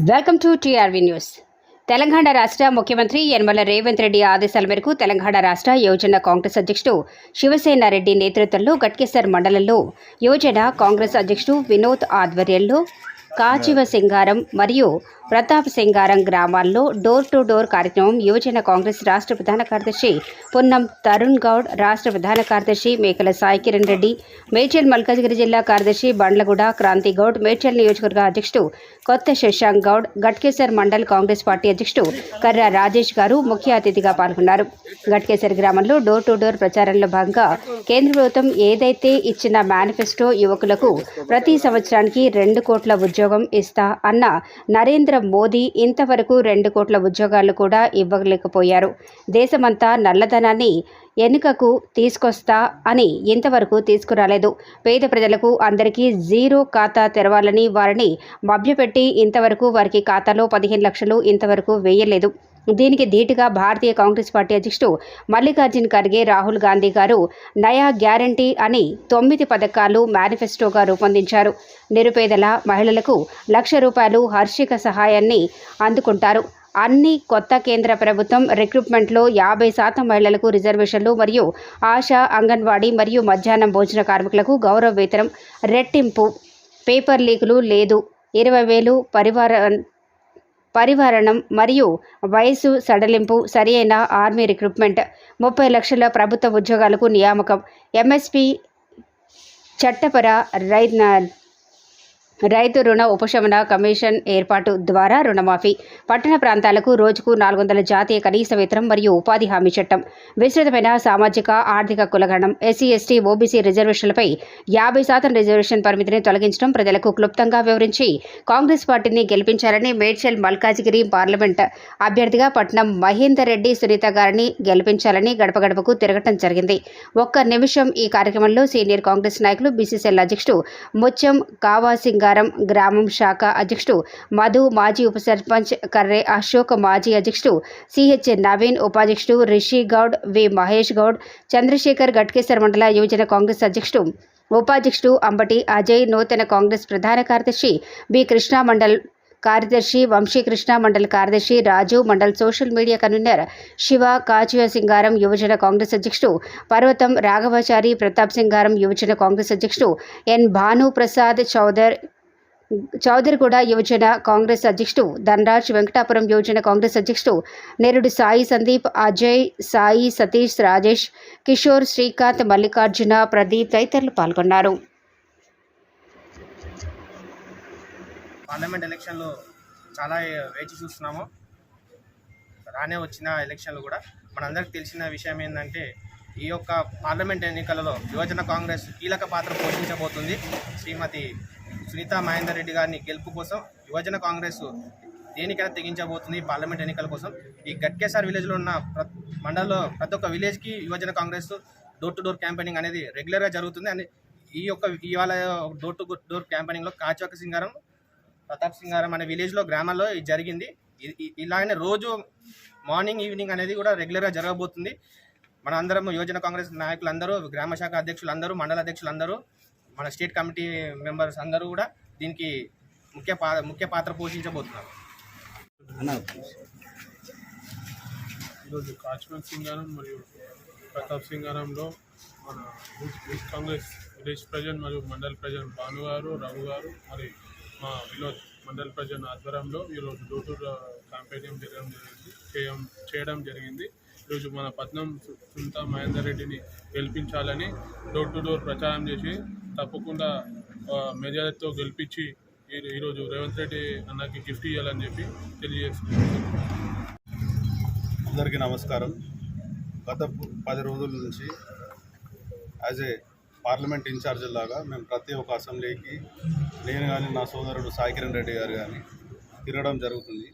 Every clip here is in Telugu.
Welcome to TRV news. Telangana రాష్ట్ర ముఖ్యమంత్రి యనమల రేవంత్ రెడ్డి ఆదేశాల మేరకు తెలంగాణ రాష్ట్ర యువజన కాంగ్రెస్ అధ్యక్షుడు శివసేన రెడ్డి నేతృత్వంలో గట్కేసర్ మండలంలో యువజన కాంగ్రెస్ అధ్యక్షుడు వినోద్ ఆధ్వర్యంలో కాచివ సింగారం మరియు ప్రతాప్ సింగారం గ్రామాల్లో డోర్ టు డోర్ కార్యక్రమం యువజన కాంగ్రెస్ రాష్ట్ర ప్రధాన కార్యదర్శి పొన్నం తరుణ్ గౌడ్ రాష్ట్ర ప్రధాన కార్యదర్శి మేకల సాయి కిరణ్ రెడ్డి మేడ్చల్ మల్కాజ్గిరి జిల్లా కార్యదర్శి బండ్లగూడ క్రాంతి గౌడ్ మేడ్చల్ నియోజకవర్గ అధ్యక్షుడు కొత్త శశాంక్ గౌడ్ గట్కేసర్ మండల్ కాంగ్రెస్ పార్టీ అధ్యక్షుడు కర్ర రాజేష్ గారు ముఖ్య అతిథిగా పాల్గొన్నారు. గట్కేసర్ గ్రామంలో డోర్ టు డోర్ ప్రచారంలో భాగంగా కేంద్ర ప్రభుత్వం ఏదైతే ఇచ్చిన మేనిఫెస్టో యువకులకు ప్రతి సంవత్సరానికి రెండు కోట్ల ఉద్యోగం ఇస్తా అన్న నరేంద్ర మోదీ ఇంతవరకు రెండు కోట్ల ఉద్యోగాలు కూడా ఇవ్వలేకపోయారు. దేశమంతా నల్లధనాన్ని ఎన్నికకు తీసుకొస్తా అని ఇంతవరకు తీసుకురాలేదు. పేద ప్రజలకు అందరికీ జీరో ఖాతా తెరవాలని వారిని మభ్యపెట్టి ఇంతవరకు వారికి ఖాతాలో పదిహేను లక్షలు ఇంతవరకు వేయలేదు. దీనికి ధీటుగా భారతీయ కాంగ్రెస్ పార్టీ అధ్యక్షుడు మల్లికార్జున్ ఖర్గే రాహుల్ గాంధీ గారు నయా గ్యారంటీ అని తొమ్మిది పథకాలు మేనిఫెస్టోగా రూపొందించారు. నిరుపేదల మహిళలకు లక్ష రూపాయలు హర్షిక సహాయాన్ని అందుకుంటారు. అన్ని కొత్త కేంద్ర ప్రభుత్వం రిక్రూట్మెంట్లో యాభై శాతం మహిళలకు రిజర్వేషన్లు మరియు ఆశా అంగన్వాడీ మరియు మధ్యాహ్నం భోజన కార్మికులకు గౌరవ వేతనం రెట్టింపు పేపర్ లీకులు లేదు. ఇరవై వేలు పరివార పరివరణం మరియు వయసు సడలింపు సరియైన ఆర్మీ రిక్రూట్మెంట్ ముప్పై లక్షల ప్రభుత్వ ఉద్యోగాలకు నియామకం. ఎంఎస్పి చట్టపర రై రైతు రుణ ఉపశమన కమిషన్ ఏర్పాటు ద్వారా రుణమాఫీ. పట్టణ ప్రాంతాలకు రోజుకు నాలుగు వందల జాతీయ కనీస వేతనం మరియు ఉపాధి హామీ చట్టం. విస్తృతమైన సామాజిక ఆర్థిక కులగణం ఎస్సీ ఎస్టీ ఓబీసీ రిజర్వేషన్లపై యాభై శాతం రిజర్వేషన్ పరిమితిని తొలగించడం ప్రజలకు క్లుప్తంగా వివరించి కాంగ్రెస్ పార్టీని గెలిపించాలని మేడ్చల్ మల్కాజిగిరి పార్లమెంట్ అభ్యర్థిగా పట్నం మహేందర్ రెడ్డి సునీత గారిని గెలిపించాలని గడప గడపకు తిరగటం జరిగింది. ఒక్క నిమిషం ఈ కార్యక్రమంలో సీనియర్ కాంగ్రెస్ నాయకులు బీసీసీఎల్ అధ్యక్షుడు ముత్యం కావాసింగారం గ్రామం శాఖ అధ్యక్షుడు మధు మాజీ ఉప సర్పంచ్ కర్రే అశోక్ మాజీ అధ్యక్షుడు సిహెచ్ నవీన్ ఉపాధ్యక్షుడు రిషి గౌడ్ వి మహేష్ గౌడ్ చంద్రశేఖర్ గట్కేసర్ మండల యువజన కాంగ్రెస్ అధ్యక్షుడు ఉపాధ్యక్షుడు అంబటి అజయ్ నూతన కాంగ్రెస్ ప్రధాన కార్యదర్శి బి కృష్ణా మండల్ కార్యదర్శి వంశీకృష్ణ మండల్ కార్యదర్శి Raju mandal social media convener Shiva కాచియ Singaram యువజన కాంగ్రెస్ అధ్యక్షుడు పర్వతం రాఘవాచారి ప్రతాప్ సింగారం యువజన కాంగ్రెస్ అధ్యక్షుడు ఎన్ భాను ప్రసాద్ చౌదర్ చౌదరిగూడ యువజన కాంగ్రెస్ అధ్యక్షుడు ధనరాజ్ వెంకటాపురం యువజన కాంగ్రెస్ అధ్యక్షుడు నేరుడు సాయి సందీప్ అజయ్ సాయి సతీష్ రాజేష్ కిషోర్ శ్రీకాంత్ మల్లికార్జున ప్రదీప్ తదితరులు పాల్గొన్నారు. పార్లమెంట్ ఎలక్షన్లు చాలా వేచి చూస్తున్నాము. రానే వచ్చిన ఎలక్షన్లు కూడా. మనందరికి తెలిసిన విషయం ఏంటంటే ఈ యొక్క పార్లమెంట్ ఎన్నికలలో యువజన కాంగ్రెస్ కీలక పాత్ర పోషించబోతుంది. శ్రీమతి సునీత మహేందర్ రెడ్డి గారిని గెలుపు కోసం యువజన కాంగ్రెస్ దేనికైనా తెగించబోతుంది పార్లమెంట్ ఎన్నికల కోసం. ఈ గట్కేసార్ విలేజ్లో ఉన్న ప్ర మండలంలో ప్రతి ఒక్క విలేజ్కి యువజన Congress door to door campaigning అనేది రెగ్యులర్గా జరుగుతుంది. అని ఈ యొక్క ఇవాళ డోర్ టు డోర్ క్యాంపెయినింగ్లో కాచోక సింగారం ప్రతాప్ సింగారం అనే విలేజ్లో గ్రామాల్లో ఇది జరిగింది. ఇలాగనే రోజు మార్నింగ్ ఈవినింగ్ అనేది కూడా రెగ్యులర్గా జరగబోతుంది. మన అందరం యువజన కాంగ్రెస్ నాయకులందరూ గ్రామ శాఖ అధ్యక్షులందరూ మండల అధ్యక్షులందరూ మన స్టేట్ కమిటీ మెంబర్స్ అందరూ కూడా దీనికి ముఖ్య పా ముఖ్య పాత్ర పోషించబోతున్నారు. ఈరోజు కాశ్మీర్ సింగారం మరియు ప్రతాప్ సింగారంలో మన యూత్ కాంగ్రెస్ విలేజ్ ప్రెసిడెంట్ మరియు మండల్ ప్రెసిడెంట్ భాను గారు రఘు గారు మరి మా వినోద్ మండల్ ప్రెసిడెంట్ ఆధ్వర్యంలో ఈరోజు డోర్ టు డోర్ క్యాంపెయిన్ జరగడం జరిగింది. చేయడం చేయడం జరిగింది. ఈరోజు మన పట్నం సు- సునీత మహేందర్ రెడ్డిని గెలిపించాలని డోర్ టు డోర్ ప్రచారం చేసి తప్పకుండా మెజారిటీతో గెలిపించి ఈ- ఈరోజు రేవంత్ రెడ్డి అన్నకి గిఫ్ట్ ఇవ్వాలని చెప్పి తెలియజేస్తున్నాను. అందరికీ నమస్కారం. గత పది రోజుల నుంచి యాజ్ ఏ పార్లమెంట్ ఇన్ఛార్జ్ లాగా మేము ప్రతి ఒక్క అసెంబ్లీకి నేను కానీ నా సోదరుడు సాయి కిరణ్ రెడ్డి గారు కానీ తిరగడం జరుగుతుంది.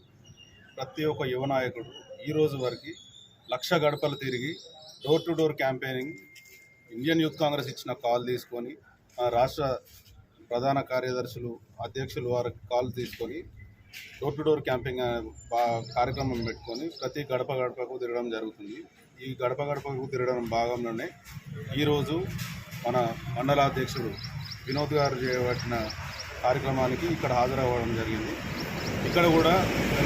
ప్రతి ఒక్క యువ నాయకుడు ఈరోజు వరకు లక్ష గడపలు తిరిగి door to door campaigning Indian youth Congress ఇచ్చిన కాల్ తీసుకొని రాష్ట్ర ప్రధాన కార్యదర్శులు అధ్యక్షులు వారికి కాల్ తీసుకొని డోర్ టు డోర్ క్యాంపింగ్ కార్యక్రమం పెట్టుకొని ప్రతి గడప గడపకు తిరగడం జరుగుతుంది. ఈ గడప గడపకు తిరగడం భాగంలోనే ఈరోజు మన మండలాధ్యక్షుడు వినోద్ గారు చేపట్టిన కార్యక్రమానికి ఇక్కడ హాజరవ్వడం జరిగింది. ఇక్కడ కూడా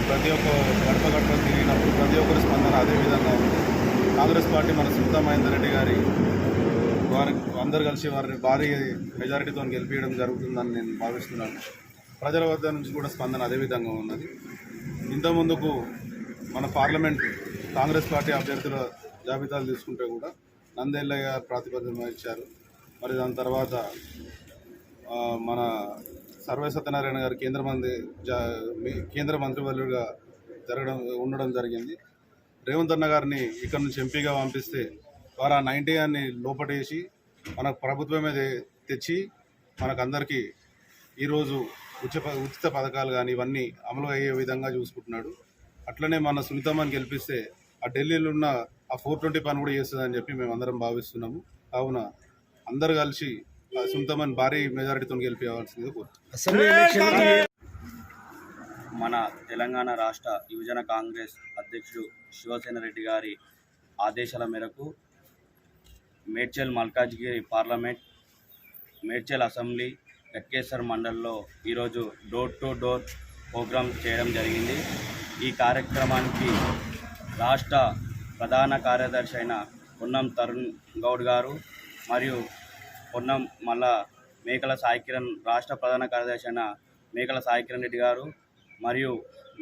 ప్రతి ఒక్క గడప గడప తిరిగినప్పుడు ప్రతి ఒక్కరి స్పందన అదే విధంగా ఉంది. కాంగ్రెస్ పార్టీ మన సునీతా మహేందర్ రెడ్డి గారి వారి అందరు కలిసి వారిని భారీ మెజారిటీతో గెలిపించడం జరుగుతుందని నేను భావిస్తున్నాను. ప్రజల వద్ద నుంచి కూడా స్పందన అదే విధంగా ఉన్నది. ఇంత ముందుకు మన పార్లమెంట్ కాంగ్రెస్ పార్టీ అభ్యర్థుల జాబితాలు తీసుకుంటే కూడా నందేళ్ళయ్య ప్రాతిపదికన ఇచ్చారు. మరి దాని తర్వాత మన సర్వే సత్యనారాయణ గారు కేంద్ర మంత్రి జా మీ- కేంద్ర మంత్రివర్యులుగా జరగడం ఉండడం జరిగింది. రేవంత్ అన్న గారిని ఇక్కడ నుంచి ఎంపీగా పంపిస్తే వారు ఆ నైంటీ అని లోపటేసి మన ప్రభుత్వమే తెచ్చి మనకందరికీ ఈరోజు ఉచిత ఉచిత పథకాలు కానీ ఇవన్నీ అమలు అయ్యే విధంగా చూసుకుంటున్నాడు. అట్లనే మన సునీతమ్మని గెలిపిస్తే ఆ ఢిల్లీలో ఉన్న ఆ ఫోర్ ట్వంటీ పని కూడా చేస్తుందని చెప్పి మేము అందరం భావిస్తున్నాము. కావున అందరు కలిసి ఆ సునీతమ్మని భారీ మెజారిటీతో గెలిపించవలసింది కోరుతున్నాం. మన తెలంగాణ రాష్ట్ర యువజన కాంగ్రెస్ అధ్యక్షుడు శివసేన రెడ్డి గారి ఆదేశాల మేరకు మేడ్చల్ మల్కాజ్గిరి పార్లమెంట్ మేడ్చల్ అసెంబ్లీ గట్కేసర్ మండల్లో ఈరోజు డోర్ టు డోర్ ప్రోగ్రాం చేయడం జరిగింది. ఈ కార్యక్రమానికి రాష్ట్ర ప్రధాన కార్యదర్శి అయిన పొన్నం తరుణ్ గౌడ్ గారు మరియు పొన్నం మళ్ళా మేకల సాయికిరణ్ రాష్ట్ర ప్రధాన కార్యదర్శి అయిన మేకల సాయికిరణ్ రెడ్డి గారు మరియు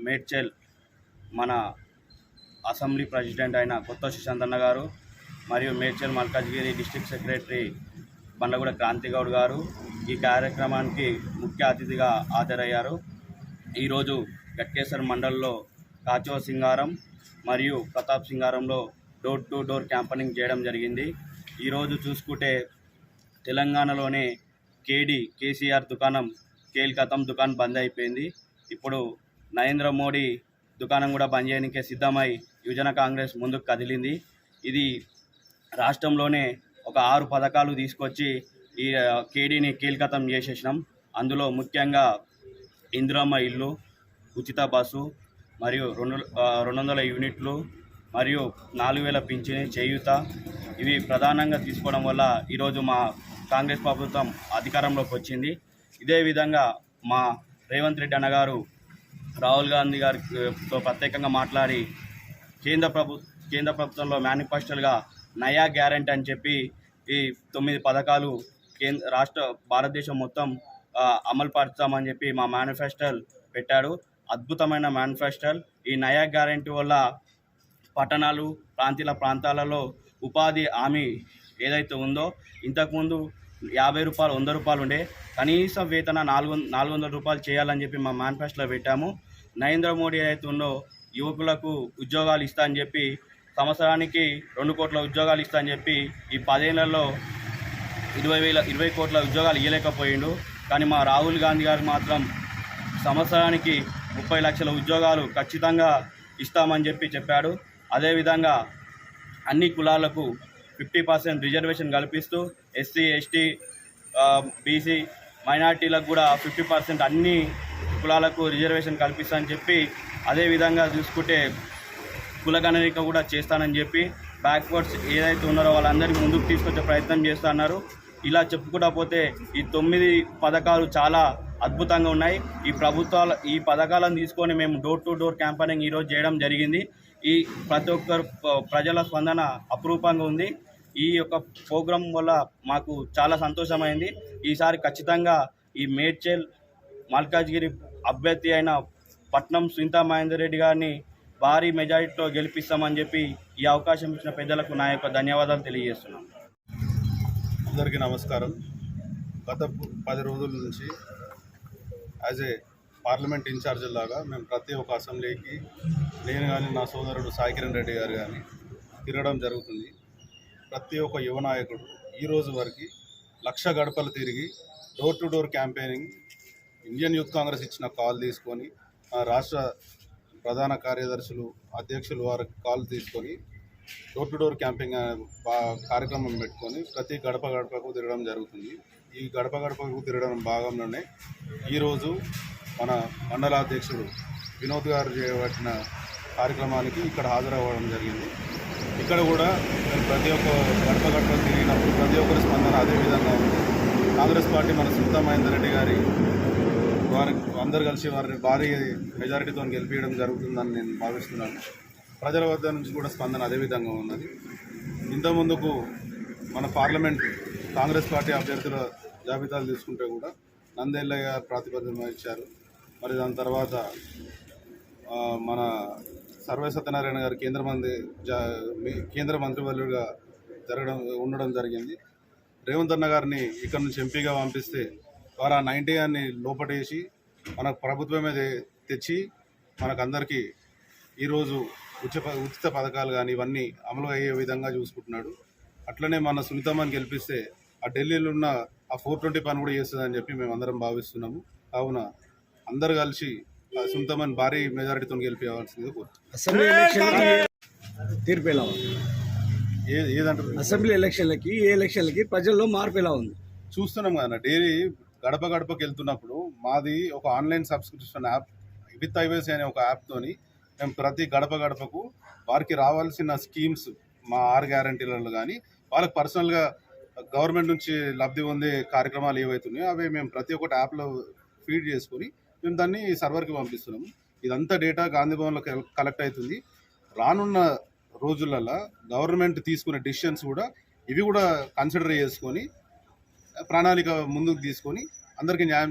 మేడ్చల్ మన అసెంబ్లీ ప్రెసిడెంట్ అయిన కొత్త సుశాంతన్న గారు మరియు మేడ్చల్ మల్కాజ్గిరి డిస్ట్రిక్ట్ సెక్రటరీ బండగూడ క్రాంతిగౌడ్ గారు ఈ కార్యక్రమానికి ముఖ్య అతిథిగా హాజరయ్యారు. ఈరోజు గట్కేశ్వర్ మండల్లో కాచో సింగారం మరియు ప్రతాప్ సింగారంలో డోర్ టు డోర్ క్యాంపనింగ్ చేయడం జరిగింది. ఈరోజు చూసుకుంటే తెలంగాణలోనే కేడి కేసీఆర్ దుకాణం కేల్కతం దుకాణం బంద్ అయిపోయింది. ఇప్పుడు నరేంద్ర మోడీ దుకాణం కూడా బంద్ చేయడానికే సిద్ధమై యువజన కాంగ్రెస్ ముందుకు కదిలింది. ఇది రాష్ట్రంలోనే ఒక ఆరు పథకాలు తీసుకొచ్చి ఈ కేడీని కీలకతం చేసేసినాం. అందులో ముఖ్యంగా ఇందిరమ్మ ఇల్లు ఉచిత బస్సు మరియు రెండు రెండు వందల యూనిట్లు మరియు నాలుగు వేల పింఛని చేయూత. ఇవి ప్రధానంగా తీసుకోవడం వల్ల ఈరోజు మా కాంగ్రెస్ ప్రభుత్వం అధికారంలోకి వచ్చింది. ఇదే విధంగా మా రేవంత్ రెడ్డి అన్నగారు రాహుల్ గాంధీ గారితో ప్రత్యేకంగా మాట్లాడి కేంద్ర ప్రభు కేంద్ర ప్రభుత్వంలో మేనిఫెస్టోలుగా నయా గ్యారెంటీ అని చెప్పి ఈ తొమ్మిది పథకాలు కేంద్ర రాష్ట్ర భారతదేశం మొత్తం అమలు పరుస్తామని చెప్పి మా మేనిఫెస్టోల్ పెట్టాడు అద్భుతమైన మేనిఫెస్టోల్. ఈ నయా గ్యారెంటీ వల్ల పట్టణాలు ప్రాంతీయ ప్రాంతాలలో ఉపాధి హామీ ఏదైతే ఉందో ఇంతకుముందు యాభై రూపాయలు వంద రూపాయలు ఉండే. కనీస వేతన నాలుగు నాలుగు వందల రూపాయలు చేయాలని చెప్పి మా మేనిఫెస్టోలో పెట్టాము. నరేంద్ర మోడీ ఏదైతే ఉందో యువకులకు ఉద్యోగాలు ఇస్తా అని చెప్పి సంవత్సరానికి రెండు కోట్ల ఉద్యోగాలు ఇస్తా అని చెప్పి ఈ పదేళ్ళలో ఇరవై వేల ఇరవై కోట్ల ఉద్యోగాలు ఇవ్వలేకపోయిండు కానీ మా రాహుల్ గాంధీ గారు మాత్రం సంవత్సరానికి ముప్పై లక్షల ఉద్యోగాలు ఖచ్చితంగా ఇస్తామని చెప్పి చెప్పాడు. అదేవిధంగా అన్ని కులాలకు ఫిఫ్టీ పర్సెంట్ రిజర్వేషన్ కల్పిస్తూ ఎస్సీ ఎస్టీ బీసీ మైనార్టీలకు కూడా ఫిఫ్టీ పర్సెంట్ అన్ని కులాలకు రిజర్వేషన్ కల్పిస్తానని చెప్పి అదేవిధంగా చూసుకుంటే కులగణరిక కూడా చేస్తానని చెప్పి బ్యాక్వర్డ్స్ ఏదైతే ఉన్నారో వాళ్ళందరికీ ముందుకు తీసుకొచ్చే ప్రయత్నం చేస్తున్నారు ఇలా చెప్పుకుంటా పోతే ఈ తొమ్మిది పథకాలు చాలా అద్భుతంగా ఉన్నాయి. ఈ ప్రభుత్వాల ఈ పథకాలను తీసుకొని మేము డోర్ టు డోర్ క్యాంపెయినింగ్ ఈరోజు చేయడం జరిగింది. ఈ ప్రతి ఒక్కరు ప్రజల స్పందన అపురూపంగా ఉంది. ఈ యొక్క ప్రోగ్రాం వల్ల మాకు చాలా సంతోషమైంది. ఈసారి ఖచ్చితంగా ఈ మేడ్చల్ మల్కాజ్గిరి అభ్యర్థి అయిన పట్నం సునీతా మహేందర్ రెడ్డి గారిని భారీ మెజారిటీతో గెలిపిస్తామని చెప్పి ఈ అవకాశం ఇచ్చిన పెద్దలకు నా యొక్క ధన్యవాదాలు తెలియజేస్తున్నాను అందరికీ నమస్కారం. గత పది రోజుల నుంచి యాజ్ ఏ పార్లమెంట్ ఇన్ఛార్జ్ లాగా మేము ప్రతి ఒక్క అసెంబ్లీకి నేను కానీ నా సోదరుడు సాయి కిరణ్ రెడ్డి గారు కానీ తిరగడం జరుగుతుంది. ప్రతి ఒక్క యువ నాయకుడు ఈ రోజు వరకు లక్ష గడపలు తిరిగి door to door campaigning Indian youth Congress ఇచ్చిన కాల్ తీసుకొని రాష్ట్ర ప్రధాన కార్యదర్శులు అధ్యక్షులు వారికి కాల్ తీసుకొని డోర్ టు డోర్ క్యాంపింగ్ కార్యక్రమం పెట్టుకొని ప్రతి గడప గడపకు తిరగడం జరుగుతుంది. ఈ గడప గడపకు తిరగడం భాగంలోనే ఈరోజు మన మండల అధ్యక్షుడు వినోద్ గారు చేపట్టిన కార్యక్రమానికి ఇక్కడ హాజరవ్వడం జరిగింది. ఇక్కడ కూడా మేము ప్రతి ఒక్క గడప గడప తిరిగినప్పుడు ప్రతి ఒక్కరి స్పందన అదే విధంగా ఉంది. కాంగ్రెస్ పార్టీ మన సునీతా మహేందర్ రెడ్డి గారి వారికి అందరు కలిసి వారిని భారీ మెజారిటీతో గెలిపించడం జరుగుతుందని నేను భావిస్తున్నాను. ప్రజల వద్ద నుంచి కూడా స్పందన అదే విధంగా ఉన్నది. ఇంతకుముందుకు మన పార్లమెంట్ కాంగ్రెస్ పార్టీ అభ్యర్థుల జాబితాలు తీసుకుంటే కూడా నందేళ్ళయ్య ప్రాతిపదికన ఇచ్చారు మరి దాని తర్వాత మన సర్వే సత్యనారాయణ గారు కేంద్ర మంత్రి జా మీ- కేంద్ర మంత్రివర్యుడిగా జరగడం ఉండడం జరిగింది. రేవంత్ అన్న గారిని ఇక్కడ నుంచి ఎంపీగా పంపిస్తే వారు ఆ నైంటీ అని లోపటేసి మన ప్రభుత్వమే తెచ్చి మనకందరికీ ఈరోజు ఉచిత ఉచిత పథకాలు కానీ ఇవన్నీ అమలు అయ్యే విధంగా చూసుకుంటున్నాడు. అట్లనే మన సునీతమ్మని గెలిపిస్తే ఆ ఢిల్లీలో ఉన్న ఆ ఫోర్ ట్వంటీ పని కూడా చేస్తుందని చెప్పి మేము అందరం భావిస్తున్నాము. కావున అందరు కలిసి సునీతమ్మని భారీ మెజారిటీతో గెలిపించవలసింది కోరుతున్నాం. తీర్పు ఎలా ఉంది. ఏ ఏదంటారు? అసెంబ్లీ ఎలక్షన్లకి ఏ ఎలక్షన్లకి ప్రజల్లో మార్పు ఎలా ఉంది? చూస్తున్నాం కదా డైలీ గడప గడపకి వెళ్తున్నప్పుడు మాది ఒక ఆన్లైన్ సబ్స్క్రిప్షన్ యాప్ విత్ ఐవేసి అనే ఒక యాప్తోని మేము ప్రతి గడప గడపకు వారికి రావాల్సిన స్కీమ్స్ మా ఆరు గ్యారంటీలలో కానీ వాళ్ళకి పర్సనల్గా గవర్నమెంట్ నుంచి లబ్ధి పొందే కార్యక్రమాలు ఏవైతున్నాయో అవి మేము ప్రతి ఒక్కటి యాప్లో ఫీడ్ చేసుకొని మేము దాన్ని సర్వర్కి పంపిస్తున్నాము. ఇదంతా డేటా గాంధీ భవన్లో కలెక్ట్ అవుతుంది రానున్న రోజులలో గవర్నమెంట్ తీసుకునే డిసిషన్స్ కూడా ఇవి కూడా కన్సిడర్ చేసుకొని ప్రణాళిక ముందుకు తీసుకొని అందరికీ న్యాయం